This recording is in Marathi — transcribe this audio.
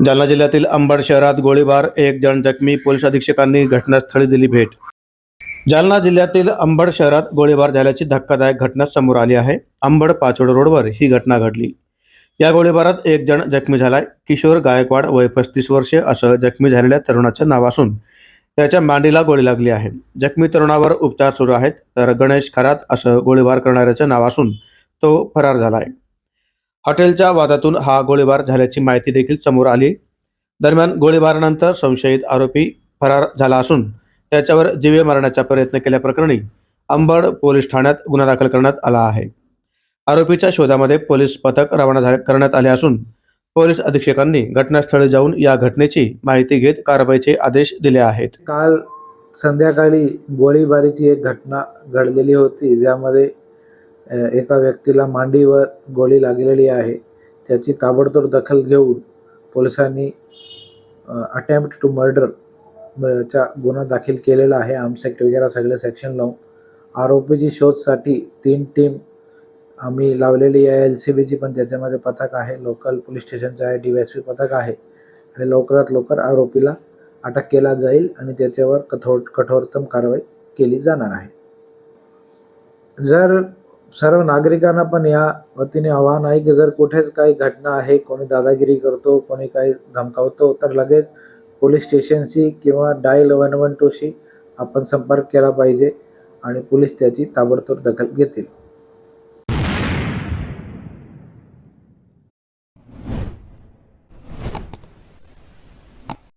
जालना जिल्ह्यातील अंबड शहरात गोळीबार एक जण जखमी पोलीस अधीक्षकांनी घटनास्थळी दिली भेट. जालना जिल्ह्यातील अंबड शहरात गोळीबार झाल्याची धक्कादायक घटना समोर आली आहे. अंबड पाचोड रोडवर ही घटना घडली. या गोळीबारात एक जण जखमी झालाय. किशोर गायकवाड वय पस्तीस वर्षे असं जखमी झालेल्या तरुणाचं नाव असून त्याच्या मांडीला गोळी लागली आहे. जखमी तरुणावर उपचार सुरू आहेत तर गणेश खरात असं गोळीबार करणाऱ्याचं नाव असून तो फरार झाला आहे हॉटेलच्या वादातून हा गोळीबार झाल्याची माहिती देखील समोर आली. दरम्यान गोळीबारानंतर संशयित आरोपी फरार झाला असून त्याच्यावर जीवे मारण्याचा प्रयत्न केल्याप्रकरणी अंबड पोलीस ठाण्यात गुन्हा दाखल करण्यात आला आहे. आरोपीच्या शोधामध्ये पोलीस पथक रवाना करण्यात आले असून पोलीस अधीक्षकांनी घटनास्थळी जाऊन या घटनेची माहिती घेत कारवाईचे आदेश दिले आहेत. काल संध्याकाळी गोळीबारीची एक घटना घडलेली होती ज्यामध्ये एका व्यक्तीला मांडीवर गोळी लागलेली आहे. त्याची ताबडतोब दखल घेऊन पोलिसांनी अटेम्प्ट टू मर्डर चा गुन्हा दाखल केलेला आहे. आमसेक्ट वगैरे सगळे सेक्शन लावून आरोपीची शोधसाठी तीन टीम आम्ही लावलेली आहे. एल सी बीची पण त्याच्यामध्ये पथक आहे. लोकल पोलीस स्टेशनचं आहे. डी एस पी पथक आहे. आणि लवकरात लवकर आरोपीला अटक केला जाईल आणि त्याच्यावर कठोर कठोरतम कारवाई केली जाणार आहे. जर सर्व नागरिकांना पण या वतीने आव्हान आहे की जर कुठेच काही घटना आहे कोणी दादागिरी करतो कोणी काही धमकावतो तर लगेच पोलीस स्टेशनशी किंवा डायल वन वन टूशी आपण संपर्क केला पाहिजे आणि पोलीस त्याची ताबडतोब दखल घेतील.